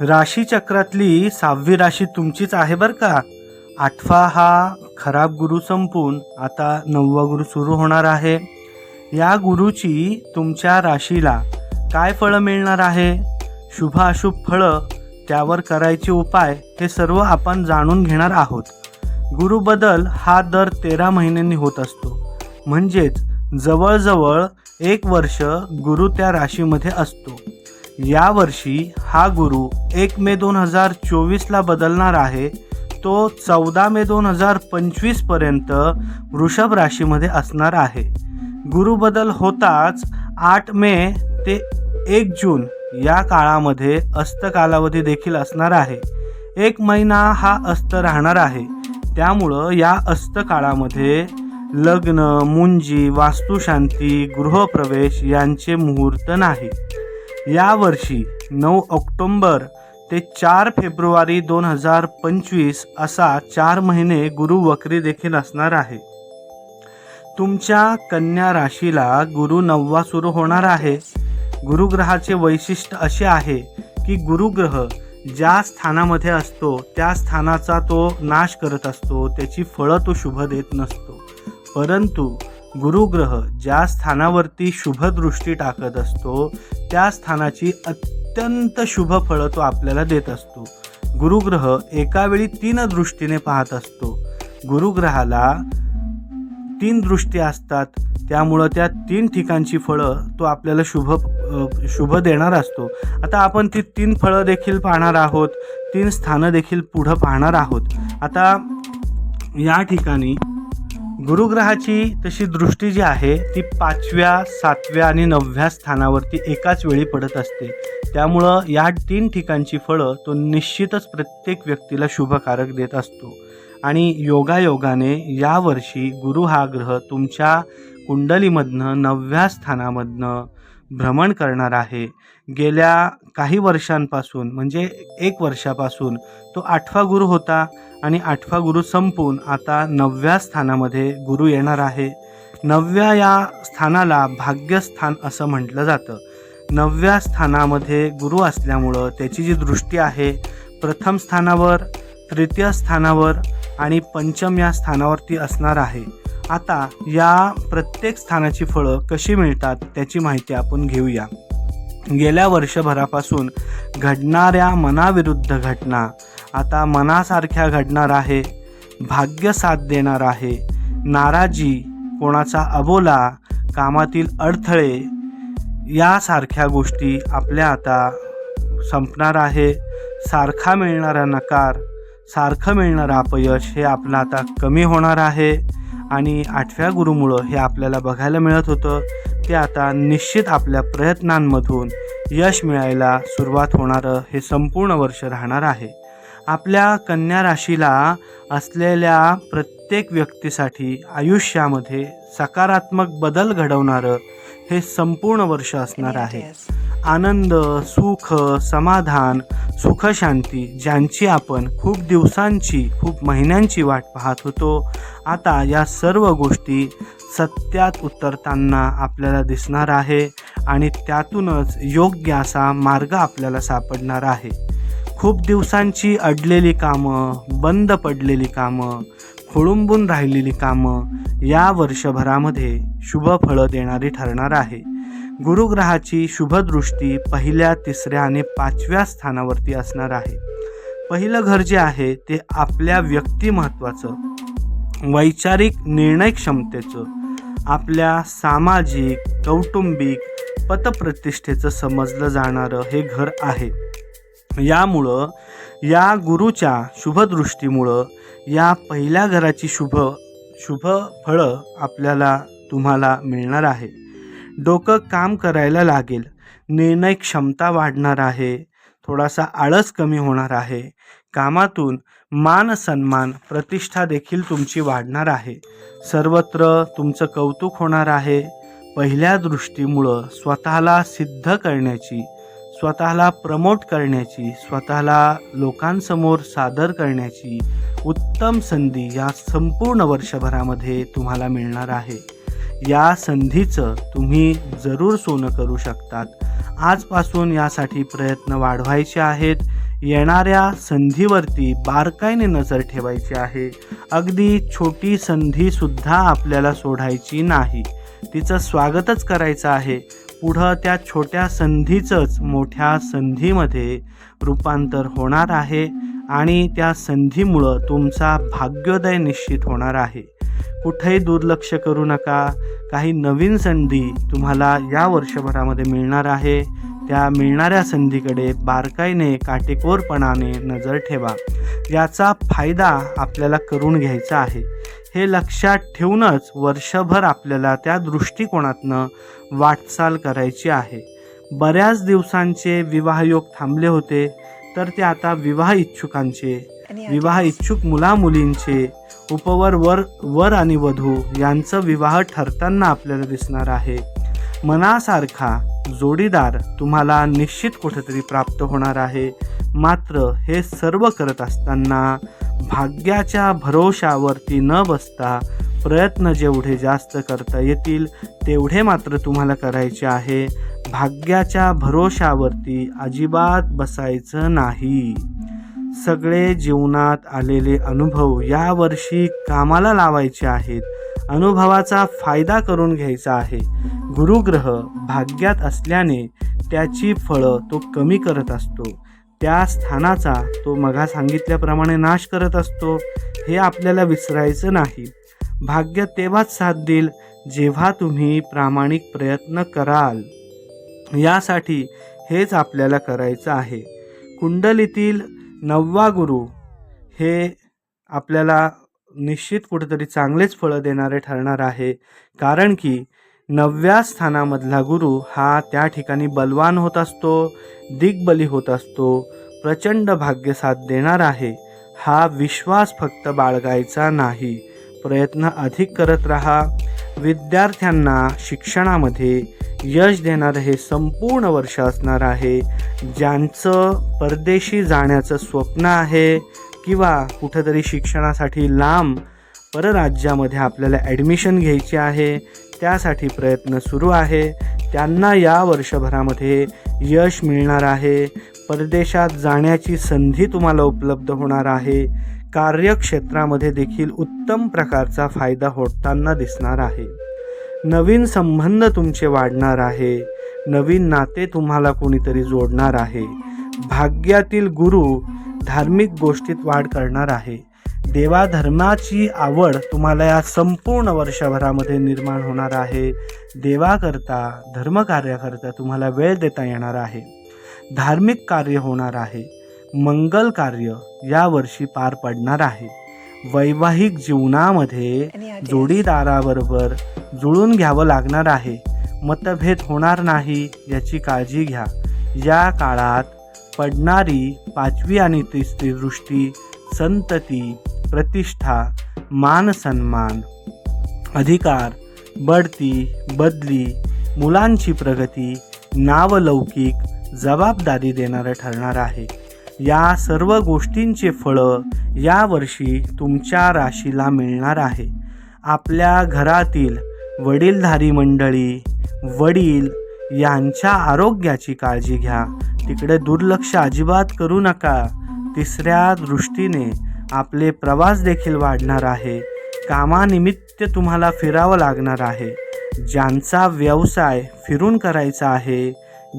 राशीचक्रातली सहावी राशी तुमचीच आहे बरं का? आठवा हा खराब गुरु संपून आता नववा गुरु सुरू होणार आहे. या गुरुची तुमच्या राशीला काय फळं मिळणार आहे? शुभ अशुभ फळं त्यावर करायचे उपाय हे सर्व आपण जाणून घेणार आहोत. गुरुबदल हा दर तेरा महिन्यांनी होत असतो. म्हणजेच जवळजवळ एक वर्ष गुरु त्या राशीमध्ये असतो. यावर्षी हा गुरु एक मे दोन हजार चोवीसला बदलणार आहे. तो चौदा मे दोन हजार पंचवीसपर्यंत वृषभ राशीमध्ये असणार आहे. गुरुबदल होताच आठ मे ते एक जून या काळामध्ये अस्त कालावधी देखील असणार आहे. एक महिना हा अस्त राहणार आहे. त्यामुळं या अस्त काळामध्ये लग्न मुंजी वास्तुशांती गृहप्रवेश यांचे मुहूर्त नाही. यावर्षी नऊ ऑक्टोंबर ते चार फेब्रुवारी दोन हजार पंचवीस असा चार महिने गुरु वक्री देखील असणार आहे. तुमच्या कन्या राशीला गुरु नववा सुरू होणार आहे. गुरुग्रहाचे वैशिष्ट्य असे आहे की गुरुग्रह ज्या स्थानामध्ये असतो त्या स्थानाचा तो नाश करत असतो त्याची फळं तो शुभ देत नसतो. परंतु गुरुग्रह ज्या स्थानावरती शुभदृष्टी टाकत असतो त्या स्थानाची अत्यंत शुभ फळं तो आपल्याला देत असतो. गुरुग्रह एकावेळी तीन दृष्टीने पाहत असतो. गुरुग्रहाला तीन दृष्टी असतात. त्यामुळं त्या तीन ठिकाणची फळं तो आपल्याला शुभ शुभ देणार असतो. आता आपण ती तीन फळं देखील पाहणार आहोत. तीन स्थानं देखील पुढं पाहणार आहोत. आता या ठिकाणी गुरुग्रहाची तशी दृष्टी जी आहे ती पाचव्या सातव्या आणि नवव्या स्थानावरती एकाच वेळी पडत असते. त्यामुळं या तीन ठिकाणची फळं तो निश्चितच प्रत्येक व्यक्तीला शुभकारक देत असतो. आणि योगायोगाने यावर्षी गुरु हा ग्रह तुमच्या कुंडलीमधनं नवव्या स्थानामधनं भ्रमण करणार आहे. गेल्या काही वर्षांपासून म्हणजे एक वर्षापासून तो आठवा गुरु होता आणि आठवा गुरु संपून आता नवव्या स्थानामध्ये गुरु येणार आहे. नवव्या या स्थानाला भाग्यस्थान असं म्हटलं जातं. नवव्या स्थानामध्ये गुरु असल्यामुळं त्याची जी दृष्टी आहे प्रथम स्थानावर तृतीय स्थानावर आणि पंचम या स्थानावरती असणार आहे. आता या प्रत्येक स्थानाची फळं कशी मिळतात त्याची माहिती आपण घेऊया. गेल्या वर्षभरापासून घडणाऱ्या मनाविरुद्ध घटना. आता मनासारख्या घडणार आहे भाग्य साथ देणार आहे. नाराजी कोणाचा अबोला कामातील अडथळे यासारख्या गोष्टी आपल्या आता संपणार आहे. सारखा मिळणारा नकार सारखं मिळणारं अपयश हे आपलं आता कमी होणार आहे. आणि आठव्या गुरुमुळं हे आपल्याला बघायला मिळत होतं. ते आता निश्चित आपल्या प्रयत्नांमधून यश मिळायला सुरुवात होणारं हे संपूर्ण वर्ष राहणार आहे. आपल्या कन्या राशीला असलेल्या प्रत्येक व्यक्तीसाठी आयुष्यामध्ये सकारात्मक बदल घडवणारं हे संपूर्ण वर्ष असणार आहे. आनंद सुख समाधान सुखशांती ज्यांची आपण खूप दिवसांची खूप महिन्यांची वाट पाहत होतो आता या सर्व गोष्टी सत्यात उतरताना आपल्याला दिसणार आहे आणि त्यातूनच योग्य असा मार्ग आपल्याला सापडणार आहे. खूप दिवसांची अडलेली कामं बंद पडलेली कामं खोळुंबून राहिलेली कामं या वर्षभरामध्ये शुभ फळं देणारी ठरणार आहे. गुरुग्रहाची शुभदृष्टी पहिल्या तिसऱ्या आणि पाचव्या स्थानावरती असणार आहे. पहिलं घर जे आहे ते आपल्या व्यक्तिमत्वाचं वैचारिक निर्णय क्षमतेचं आपल्या सामाजिक कौटुंबिक पतप्रतिष्ठेचं समजलं जाणारं हे घर आहे. यामुळं या गुरुच्या शुभदृष्टीमुळं या पहिल्या घराची शुभ शुभ फळं आपल्याला तुम्हाला मिळणार आहे. डोकं काम करायला लागेल. निर्णय क्षमता वाढणार आहे. थोडासा आळस कमी होणार आहे. कामातून मान सन्मान प्रतिष्ठा देखील तुमची वाढणार आहे. सर्वत्र तुमचं कौतुक होणार आहे. पहिल्या दृष्टीमुळं स्वतःला सिद्ध करण्याची स्वतःला प्रमोट करण्याची स्वतःला लोकांसमोर सादर करण्याची उत्तम संधी या संपूर्ण वर्षभरामध्ये तुम्हाला मिळणार आहे. या संधीचं तुम्ही जरूर सोनं करू शकतात. आजपासून यासाठी प्रयत्न वाढवायचे आहेत. येणाऱ्या संधीवरती बारकाईने नजर ठेवायची आहे. अगदी छोटी संधीसुद्धा आपल्याला सोडायची नाही. तिचं स्वागतच करायचं आहे. पुढं त्या छोट्या संधीचंच मोठ्या संधीमध्ये रूपांतर होणार आहे आणि त्या संधीमुळं तुमचा भाग्योदय निश्चित होणार आहे. कुठेही दुर्लक्ष करू नका. काही नवीन संधी तुम्हाला या वर्षभरामध्ये मिळणार आहे. त्या मिळणाऱ्या संधीकडे बारकाईने काटेकोरपणाने नजर ठेवा. याचा फायदा आपल्याला करून घ्यायचा आहे. हे लक्षात ठेवूनच वर्षभर आपल्याला त्या दृष्टिकोनातनं वाटचाल करायची आहे. बऱ्याच दिवसांचे विवाहयोग थांबले होते तर ते आता विवाह इच्छुकांचे विवाह इच्छुक मुलामुलींचे उपवर वर वर आणि वधू यांचं विवाह ठरताना आपल्याला दिसणार आहे. मनासारखा जोडीदार तुम्हाला निश्चित कुठेतरी प्राप्त होणार आहे. मात्र हे सर्व करत असताना भाग्याच्या भरोशावरती न बसता प्रयत्न जेवढे जास्त करता येतील तेवढे मात्र तुम्हाला करायचे आहे. भाग्याच्या भरोशावरती अजिबात बसायचं नाही. सगळे जीवनात आलेले अनुभव यावर्षी कामाला लावायचे आहेत. अनुभवाचा फायदा करून घ्यायचा आहे. गुरुग्रह भाग्यात असल्याने त्याची फळं तो कमी करत असतो. त्या स्थानाचा तो मघा सांगितल्याप्रमाणे नाश करत असतो. हे आपल्याला विसरायचं नाही. भाग्य तेव्हाच साथ देईल जेव्हा तुम्ही प्रामाणिक प्रयत्न कराल. यासाठी हेच आपल्याला करायचं आहे. कुंडलीतील नववा गुरु हे आपल्याला निश्चित कुठेतरी चांगलेच फळं देणारे ठरणार आहे. कारण की नवव्या स्थानामधला गुरु हा त्या ठिकाणी बलवान होत असतो दिग्बली होत असतो प्रचंड भाग्य साथ देणार आहे. हा विश्वास फक्त बाळगायचा नाही. प्रयत्न अधिक करत राहा. विद्यार्थ्यांना शिक्षणामध्ये यश देणारं हे संपूर्ण वर्ष असणार आहे. ज्यांचं परदेशी जाण्याचं स्वप्न आहे किंवा कुठंतरी शिक्षणासाठी लांब परराज्यामध्ये आपल्याला ॲडमिशन घ्यायची आहे त्यासाठी प्रयत्न सुरू आहे. त्यांना या वर्षभरामध्ये यश मिळणार आहे. परदेशात जाण्याची संधी तुम्हाला उपलब्ध होणार आहे. कार्यक्षेत्रामध्ये देखील उत्तम प्रकारचा फायदा होताना दिसणार आहे. नवीन संबंध तुमचे वाढणार आहे. नवीन नाते तुम्हाला कोणीतरी जोडणार आहे. भाग्यातील गुरु धार्मिक गोष्टीत वाढ करणार आहे. देवाधर्माची आवड तुम्हाला या संपूर्ण वर्षभरामध्ये निर्माण होणार आहे. देवाकरता धर्मकार्याकरता तुम्हाला वेळ देता येणार आहे. धार्मिक कार्य होणार आहे. मंगल कार्य यावर्षी पार पडणार आहे. वैवाहिक जीवनामध्ये जोडीदाराबरोबर जुळून घ्यावं लागणार आहे. मतभेद होणार नाही याची काळजी घ्या. या काळात पडणारी पाचवी आणि तिसरी दृष्टी संतती प्रतिष्ठा मान सन्मान. अधिकार बढती बदली मुलांची प्रगती नावलौकिक जबाबदारी देणारं ठरणार आहे. या सर्व गोष्टींचे फळं यावर्षी तुमच्या राशीला मिळणार आहे. आपल्या घरातील वडीलधारी मंडळी वडील यांच्या आरोग्याची काळजी घ्या. तिकडे दुर्लक्ष अजिबात करू नका. तिसऱ्या दृष्टीने आपले प्रवास देखील वाढणार आहे. कामानिमित्त तुम्हाला फिरावं लागणार आहे. ज्यांचा व्यवसाय फिरून करायचा आहे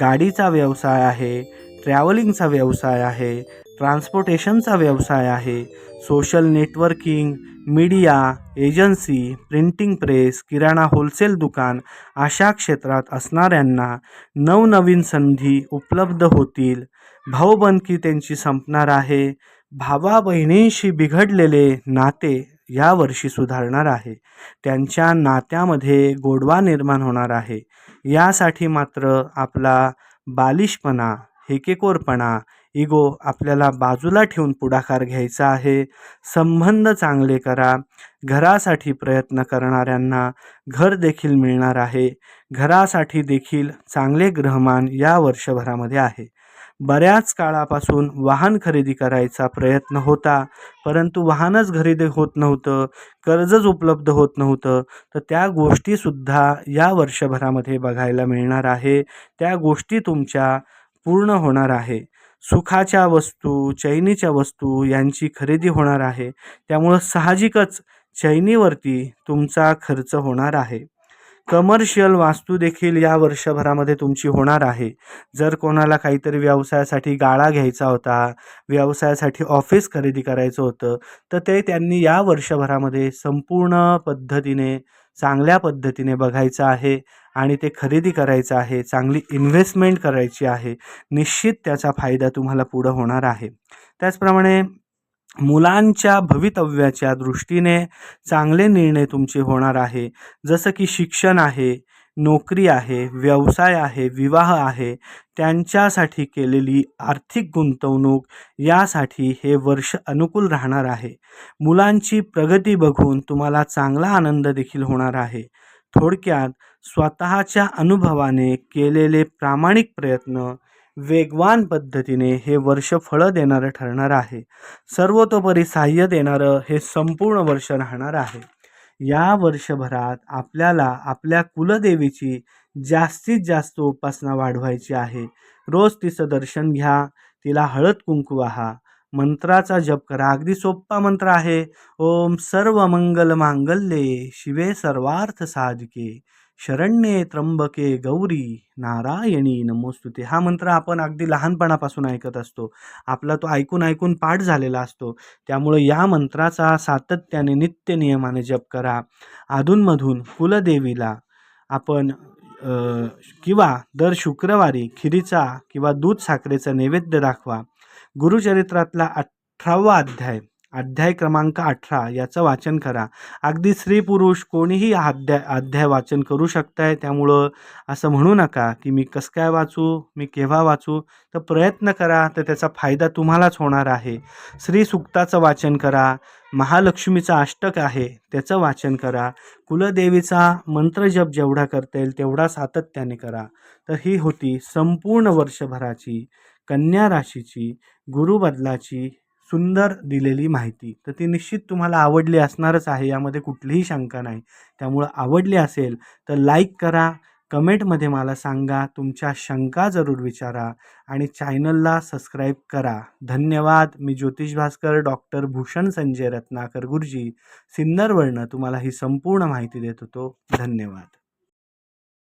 गाडीचा व्यवसाय आहे ट्रॅव्हलिंगचा व्यवसाय आहे ट्रान्सपोर्टेशनचा व्यवसाय आहे social networking media agency printing press किराणा होलसेल दुकान अशा क्षेत्रात असणाऱ्यांना नवनवीन संधी उपलब्ध होतील. भाऊबंदकी त्यांची संपणार आहे. भावा बहिणींशी बिघडलेले नाते यावर्षी सुधारणार आहे. त्यांच्या नात्यामध्ये गोडवा निर्माण होणार आहे. यासाठी मात्र आपला बालिशपणा हेकेकोरपणा इगो आपल्याला बाजूला ठेवून पुढाकार घ्यायचा आहे. संबंध चांगले करा. घरासाठी प्रयत्न करणाऱ्यांना घर देखील मिळणार आहे. घरासाठी देखील चांगले ग्रहमान या वर्षभरामध्ये आहे. बऱ्याच काळापासून वाहन खरेदी करायचा प्रयत्न होता. परंतु वाहनच खरेदी होत नव्हतं. कर्जच उपलब्ध होत नव्हतं. तर त्या गोष्टीसुद्धा या वर्षभरामध्ये बघायला मिळणार आहे. त्या गोष्टी तुमच्या पूर्ण होणार आहे. सुखाच्या वस्तू चैनीच्या वस्तू यांची खरेदी होणार आहे. त्यामुळं साहजिकच चैनीवरती तुमचा खर्च होणार आहे. कमर्शियल वास्तू देखील या वर्षभरामध्ये तुमची होणार आहे. जर कोणाला काहीतरी व्यवसायासाठी गाळा घ्यायचा होता व्यवसायासाठी ऑफिस खरेदी करायचं होतं तर ते त्यांनी या वर्षभरामध्ये संपूर्ण पद्धतीने चांगल्या पद्धतीने बघायचं आहे आणि ते खरेदी करायचं आहे चांगली इन्व्हेस्टमेंट करायची आहे निश्चित त्याचा फायदा तुम्हाला पुढं होणार आहे. त्याचप्रमाणे मुलांच्या भवितव्याच्या दृष्टीने चांगले निर्णय तुमचे होणार आहे. जसं की शिक्षण आहे नोकरी आहे व्यवसाय आहे विवाह आहे त्यांच्यासाठी केलेली आर्थिक गुंतवणूक यासाठी हे वर्ष अनुकूल राहणार आहे. मुलांची प्रगती बघून तुम्हाला चांगला आनंद देखील होणार आहे. थोडक्यात स्वतःच्या अनुभवाने केलेले प्रामाणिक प्रयत्न वेगवान पद्धतीने हे वर्ष फळं देणारं ठरणार आहे. सर्वतोपरी सहाय्य देणारं हे संपूर्ण वर्ष राहणार आहे. या वर्षभरात आपल्याला आपल्या कुलदेवीची जास्तीत जास्त उपासना वाढवायची आहे. रोज तिचं दर्शन घ्या तिला हळद कुंकू वाहा. मंत्राचा जप करा. अगदी सोप्पा मंत्र आहे. ओम सर्व मंगल मांगल्ये शिवे सर्वार्थ साधके. शरण्ये त्र्यंबके गौरी नारायणी नमोस्तुते. हा मंत्र आपण अगदी लहानपणापासून ऐकत असतो. आपला तो ऐकून ऐकून पाठ झालेला असतो. त्यामुळं या मंत्राचा सातत्याने नित्य नियमाने जप करा. अधूनमधून कुलदेवीला आपण किंवा दर शुक्रवारी खिरीचा किंवा दूध साखरेचा नैवेद्य दाखवा. गुरुचरित्रातला अठरावा अध्याय. अध्याय क्रमांक अठरा याचं वाचन करा. अगदी स्त्री पुरुष कोणीही अध्याय अध्याय वाचन करू शकताय त्यामुळं असं म्हणू नका की मी कसं काय वाचू मी केव्हा वाचू? तर प्रयत्न करा तर त्याचा फायदा तुम्हालाच होणार आहे. श्री सुक्ताचं वाचन करा महालक्ष्मीचं अष्टक आहे त्याचं वाचन करा. कुलदेवीचा मंत्रजप जेवढा करता येईल तेवढा सातत्याने करा. तर ही होती संपूर्ण वर्षभराची कन्या राशीची गुरुबदलाची सुंदर दिलेली माहिती. तर ती निश्चित तुम्हाला आवडली असणारच आहे यामध्ये कुठलीही शंका नाही. त्यामुळं आवडली असेल तर लाईक करा कमेंटमध्ये मला सांगा तुमच्या शंका जरूर विचारा आणि चॅनलला सबस्क्राईब करा. धन्यवाद. मी ज्योतिष भास्कर डॉक्टर भूषण संजय रत्नाकर गुरुजी. सिन्नरवरनं तुम्हाला ही संपूर्ण माहिती देत होतो. धन्यवाद.